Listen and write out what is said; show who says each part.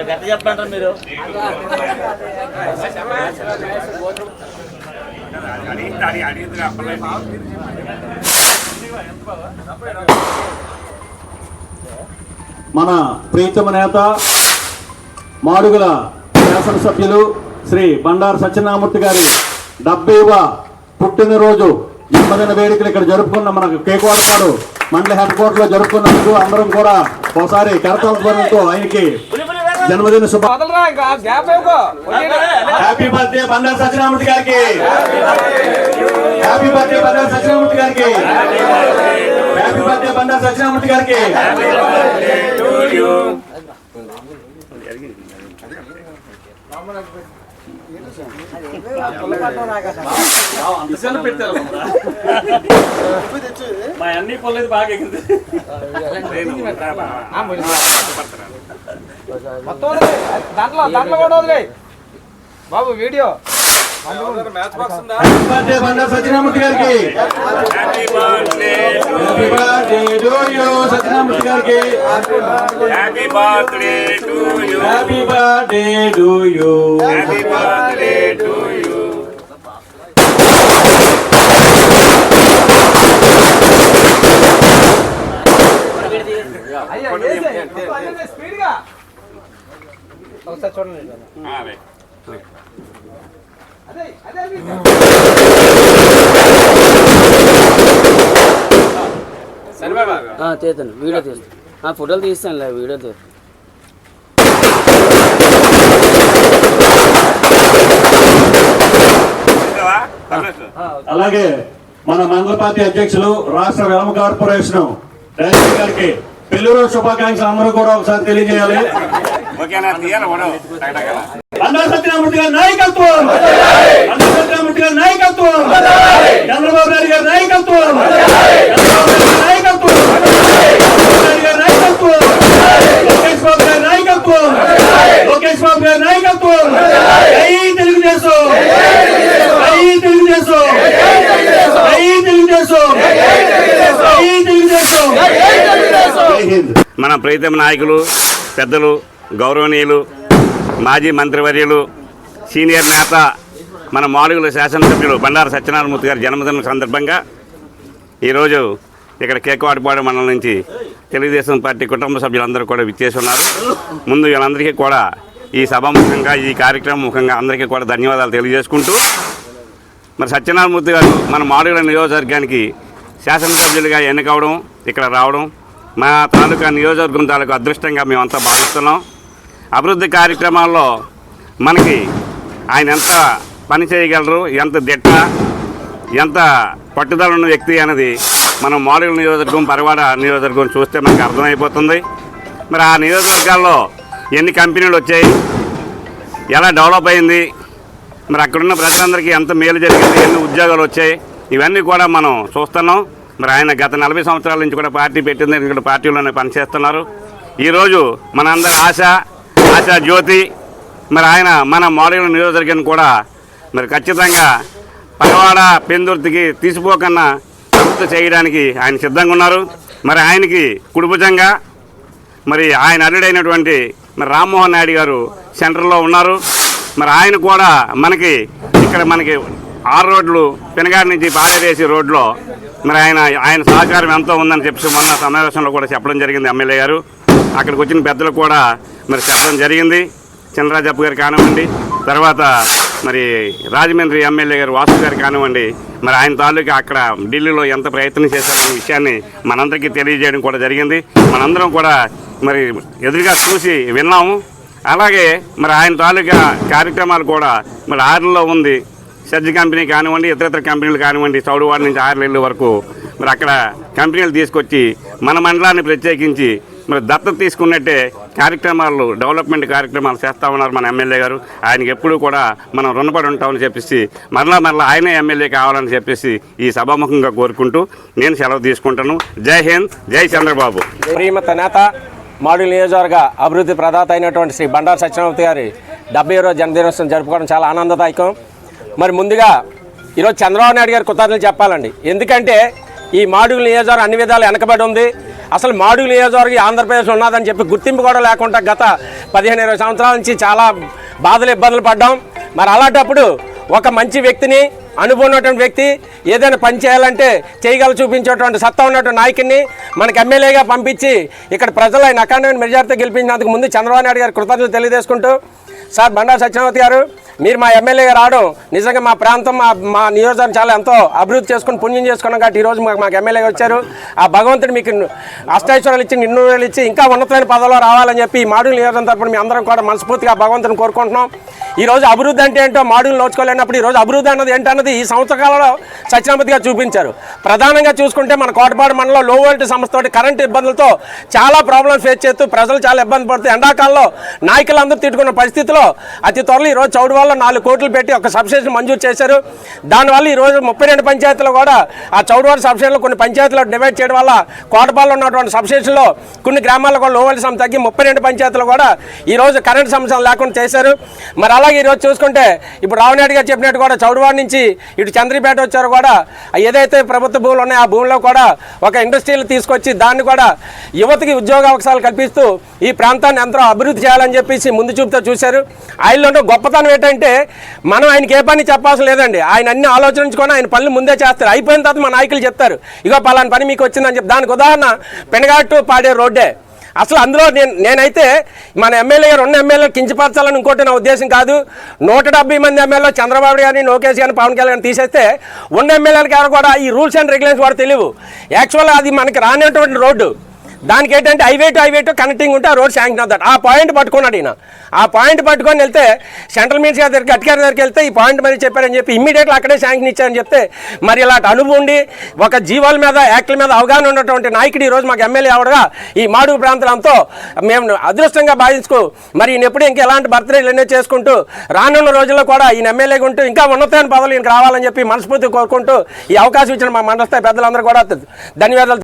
Speaker 1: గట్టి చెప్పంటారు మీరు?
Speaker 2: మన ప్రీతమ నేత మాడుగుల శాసనసభ్యులు శ్రీ బండారు సత్యనామూర్తి గారి డెబ్బైవ పుట్టినరోజు జన్మదిన వేడుకలు ఇక్కడ జరుపుకున్న మన కేకోడపాడు మండల హెడ్ క్వార్టర్లో జరుపుకున్నందుకు అందరం కూడా ఒకసారి కరతాలతో ఆయనకి జన్మదిన శుభ. హ్యాపీ బర్త్డే బండారు సత్యనామూర్తి గారికి. హ్యాపీ బర్త్డే బండారు సత్యనామూర్తి గారికి. హ్యాపీ బర్త్డే బండారు సత్యనామూర్తి గారికి.
Speaker 1: మా అన్ని పొలేదు బాగా ఎగింది.
Speaker 3: మొత్తం దాంట్లో దాంట్లో కూడా వదిలేయ్. బాబు వీడియో. మ్యాచ్ బాక్స్ ఉందా
Speaker 2: హ్యాపీ బర్త్డే బండారు సత్యనామూర్తి గారికి happy birthday to you Satyanamurthy గారికి
Speaker 4: happy birthday to you
Speaker 2: happy birthday to you
Speaker 4: happy birthday to you
Speaker 3: అయ్యా వేసేయ్. మొత్తం అన్నీ స్పీడ్గా ఒకసారి చూడండి అదే అదే మీరు.
Speaker 5: తీస్తాను వీడియో తీస్తాను ఫోటోలు తీస్తానులే వీడియో తీస్తాను
Speaker 2: అలాగే మన మంగళ పార్టీ అధ్యక్షులు రాష్ట్ర వెలమ కార్పొరేషన్ డైరెక్టర్ గారికి పెళ్ళి రోజు శుభాకాంక్షలు అందరూ కూడా ఒకసారి తెలియజేయాలి.
Speaker 4: ఓకేనా?
Speaker 2: సత్యనామూర్తి గారి నాయకత్వం బండా సత్యనామూర్తి గారి నాయకత్వం చంద్రబాబు నాయుడు గారి నాయకత్వం లోకేష్ బాబు గారి నాయకత్వం జై తెలుగుదేశం జై తెలుగుదేశం జై తెలుగుదేశం జై తెలుగుదేశం
Speaker 4: మన ప్రీతమ నాయకులు పెద్దలు గౌరవనీయులు మాజీ మంత్రివర్యులు సీనియర్ నేత మన మాడుగుల శాసనసభ్యులు బండారు సత్యనారాయణమూర్తి గారి జన్మదిన సందర్భంగా ఈరోజు ఇక్కడ కేకవాటిపాడు మండలం నుంచి తెలుగుదేశం పార్టీ కుటుంబ సభ్యులందరూ కూడా విచ్చేసి ఉన్నారు. ముందు వీళ్ళందరికీ కూడా ఈ సభ ముఖంగా ఈ కార్యక్రమం ముఖంగా అందరికీ కూడా ధన్యవాదాలు తెలియజేసుకుంటూ మరి సత్యనారాయణమూర్తి గారు మన మాడుగుల నియోజకవర్గానికి శాసనసభ్యులుగా ఎన్నికవడం ఇక్కడ రావడం మా తాలూకా నియోజకవర్గం తాలూకా అదృష్టంగా మేమంతా భావిస్తున్నాం. అభివృద్ధి కార్యక్రమాల్లో మనకి ఆయన ఎంత పని చేయగలరు ఎంత దిట్ట ఎంత పట్టుదల ఉన్న వ్యక్తి అనేది మనం మాడుగుల నియోజకవర్గం పరవాడ నియోజకవర్గం చూస్తే మనకు అర్థమైపోతుంది. మరి ఆ నియోజకవర్గాల్లో ఎన్ని కంపెనీలు వచ్చాయి ఎలా డెవలప్ అయింది మరి అక్కడున్న ప్రజలందరికీ ఎంత మేలు జరిగింది ఎన్ని ఉద్యోగాలు వచ్చాయి ఇవన్నీ కూడా మనం చూస్తున్నాం. మరి ఆయన గత నలభై సంవత్సరాల నుంచి కూడా పార్టీ పెట్టింది ఇక్కడ పార్టీలోనే పనిచేస్తున్నారు. ఈరోజు మనందరి ఆశ ఆశా జ్యోతి. మరి ఆయన మన మోడల్ నియోజకవర్గాన్ని కూడా మరి ఖచ్చితంగా పగవాడ పెందుర్తికి తీసిపోకన్నా అభివృద్ధి చేయడానికి ఆయన సిద్ధంగా ఉన్నారు. మరి ఆయనకి కుడిభుజంగా మరి ఆయన అల్లుడైనటువంటి మరి రామ్మోహన్ నాయుడు గారు సెంటర్లో ఉన్నారు. మరి ఆయన కూడా మనకి ఇక్కడ మనకి ఆరు రోడ్లు పెనగాడి నుంచి పాడేరేసి రోడ్లో మరి ఆయన ఆయన సహకారం ఎంతో ఉందని చెప్పి మొన్న సమావేశంలో కూడా చెప్పడం జరిగింది ఎమ్మెల్యే గారు. అక్కడికి వచ్చిన పెద్దలు కూడా మరి చెప్పడం జరిగింది. చినరాజప్ప గారు కానివ్వండి తర్వాత మరి రాజమండ్రి ఎమ్మెల్యే గారు వాసు గారు కానివ్వండి మరి ఆయన తాలూకా అక్కడ ఢిల్లీలో ఎంత ప్రయత్నం చేశారనే విషయాన్ని మనందరికీ తెలియజేయడం కూడా జరిగింది. మనందరం కూడా మరి ఎదురుగా చూసి విన్నాము. అలాగే మరి ఆయన తాలూకా కార్యక్రమాలు కూడా మరి ఆరులో ఉంది. సజ్జ కంపెనీ కానివ్వండి ఇతర ఇతర కంపెనీలు కానివ్వండి చౌడువాడ నుంచి ఆరులెల్లు వరకు మరి అక్కడ కంపెనీలు తీసుకొచ్చి మన మండలాన్ని ప్రత్యేకించి మరి దత్తత తీసుకున్నట్టే కార్యక్రమాలు డెవలప్మెంట్ కార్యక్రమాలు చేస్తూ ఉన్నారు మన ఎమ్మెల్యే గారు. ఆయనకి ఎప్పుడూ కూడా మనం రుణపడి ఉంటామని చెప్పేసి మరలా మరలా ఆయనే ఎమ్మెల్యే కావాలని చెప్పేసి ఈ సభాముఖంగా కోరుకుంటూ నేను సెలవు తీసుకుంటాను. జై హింద్ జై చంద్రబాబు.
Speaker 3: ప్రియమత నేత మాడుగుల నియోజకవర్గ అభివృద్ధి ప్రదాత అయినటువంటి శ్రీ బండారు సత్యనారాయణ గారి డెబ్బై రోజు జన్మదినోత్సవం జరుపుకోవడం చాలా ఆనందదాయకం. మరి ముందుగా ఈరోజు చంద్రబాబు నాయుడు గారి కృతజ్ఞతలు చెప్పాలండి. ఎందుకంటే ఈ మాడుగుల నియోజకవర్గం అన్ని విధాలు వెనకబడి ఉంది. అసలు మాడుగుల నియోజకవర్గం ఈ ఆంధ్రప్రదేశ్ ఉన్నదని చెప్పి గుర్తింపు కూడా లేకుండా గత పదిహేను ఇరవై సంవత్సరాల నుంచి చాలా బాధలు ఇబ్బందులు పడ్డాం. మరి అలాంటప్పుడు ఒక మంచి వ్యక్తిని అనుభవం ఉన్నటువంటి వ్యక్తి ఏదైనా పని చేయాలంటే చేయగల చూపించేటువంటి సత్తా ఉన్నటువంటి నాయకుడిని మనకి ఎమ్మెల్యేగా పంపించి ఇక్కడ ప్రజలు ఆయన అఖండమైన మెజార్టీతో గెలిపించినందుకు ముందు చంద్రబాబు నాయుడు గారు కృతజ్ఞతలు తెలియజేసుకుంటూ. సార్ బండారు సత్యనారాయణ గారు మీరు మా ఎమ్మెల్యేగా రావడం నిజంగా మా ప్రాంతం మా మా నియోజకవర్గం చాలా ఎంతో అభివృద్ధి చేసుకుని పుణ్యం చేసుకున్నాం కాబట్టి ఈరోజు మాకు మాకు ఎమ్మెల్యేగా వచ్చారు. ఆ భగవంతుడు మీకు అష్టైశ్వరాలు ఇచ్చి నిన్ను ఇచ్చి ఇంకా ఉన్నతమైన పదవిలో రావాలని చెప్పి ఈ మాడు నియోజకవర్గం తరపున మీ అందరం కూడా మనస్ఫూర్తిగా భగవంతుని కోరుకుంటున్నాం. ఈ రోజు అభివృద్ధి అంటే ఏంటో మాడుగులు నోచుకోలేనప్పుడు ఈ రోజు అభివృద్ధి అన్నది ఏంటన్నది ఈ సంవత్సరాలలో సత్యనామతిగా చూపించారు. ప్రధానంగా చూసుకుంటే మన కోటపాడు మండలంలో లో వోల్టేజ్ సంస్థతో కరెంటు ఇబ్బందులతో చాలా ప్రాబ్లమ్స్ ఫేస్ చేస్తూ ప్రజలు చాలా ఇబ్బంది పడుతూ ఎండాకాలంలో నాయకులందరూ తిట్టుకున్న పరిస్థితిలో అతి త్వరలో ఈ రోజు చౌడు వల్ల నాలుగు కోట్లు పెట్టి ఒక సబ్స్టేషన్ మంజూరు చేశారు. దానివల్ల ఈరోజు ముప్పై రెండు పంచాయతీలు కూడా ఆ చౌడువాడ సబ్సిడీలో కొన్ని పంచాయతీలు డివైడ్ చేయడం వల్ల కోటపాల్లో ఉన్నటువంటి సబ్సిడీలో కొన్ని గ్రామాల్లో కూడా లో వోల్ట్ సంస్థ తగ్గి ముప్పై రెండు పంచాయతీలు కూడా ఈరోజు కరెంటు సమస్యలు లేకుండా చేశారు. మరి అలాగే ఈరోజు చూసుకుంటే ఇప్పుడు రావనాయుడు గారు చెప్పినట్టు కూడా చౌడవాడ నుంచి ఇటు చంద్రపేట వచ్చారు కూడా. ఏదైతే ప్రభుత్వ భూములు ఉన్నాయో ఆ భూమిలో కూడా ఒక ఇండస్ట్రీలు తీసుకొచ్చి దాన్ని కూడా యువతకి ఉద్యోగ అవకాశాలు కల్పిస్తూ ఈ ప్రాంతాన్ని ఎంతో అభివృద్ధి చేయాలని చెప్పేసి ముందు చూపుతో చూశారు. ఆయనలో గొప్పతనం ఏంటంటే మనం ఆయనకి ఏ పని చెప్పాల్సిన లేదండి. ఆయన అన్ని ఆలోచించుకొని ఆయన పనులు ముందే చేస్తారు. అయిపోయిన తర్వాత మా నాయకులు చెప్తారు ఇగో పలానా పని మీకు వచ్చిందని చెప్పి. దానికి ఉదాహరణ పెనగాట్టు పాడే రోడ్డే. అసలు అందులో నేను నేనైతే మన ఎమ్మెల్యే గారు ఉన్న ఎమ్మెల్యేలు కించపరచాలని ఇంకోటి నా ఉద్దేశం కాదు. నూట డెబ్బై మంది ఎమ్మెల్యేలు చంద్రబాబు గారిని లోకేష్ గారిని పవన్ కళ్యాణ్ గారిని తీసేస్తే ఉన్న ఎమ్మెల్యేలకి ఎవరు కూడా ఈ రూల్స్ అండ్ రెగ్యులేషన్స్ కూడా తెలియవు. యాక్చువల్గా అది మనకి రానటువంటి రోడ్డు. దానికి ఏంటంటే highway to highway to connecting ఉంటే ఆ రోడ్ శాంక్షన్ అవుతాడు ఆ పాయింట్ పట్టుకున్నాడు ఈయన. ఆ పాయింట్ పట్టుకొని వెళ్తే సెంట్రల్ మినిస్టర్ గారి దగ్గర అధికారి దగ్గరికి వెళ్తే ఈ పాయింట్ మరి చెప్పారని చెప్పి ఇమ్మీడియట్గా అక్కడే శాంక్షన్ ఇచ్చారని చెప్తే మరి ఇలాంటి అనుభవం ఉండి ఒక జీవాల మీద యాక్ట్ల మీద అవగాహన ఉన్నటువంటి నాయకుడు ఈరోజు రోజు మాకు ఎమ్మెల్యే అవడగా ఈ మాడుగు ప్రాంతంతో మేము అదృష్టంగా భావించుకో మరి ఈయన ఎప్పుడు ఇంకా ఎలాంటి బర్త్డేలు ఎన్నో చేసుకుంటూ రానున్న రోజుల్లో కూడా ఈయన ఎమ్మెల్యేగా ఉంటూ ఇంకా ఉన్నతమైన పదవులు ఈయనకి రావాలని చెప్పి మనస్ఫూర్తి కోరుకుంటూ ఈ అవకాశం ఇచ్చిన మా మండల స్థాయి పెద్దలందరూ కూడా ధన్యవాదాలు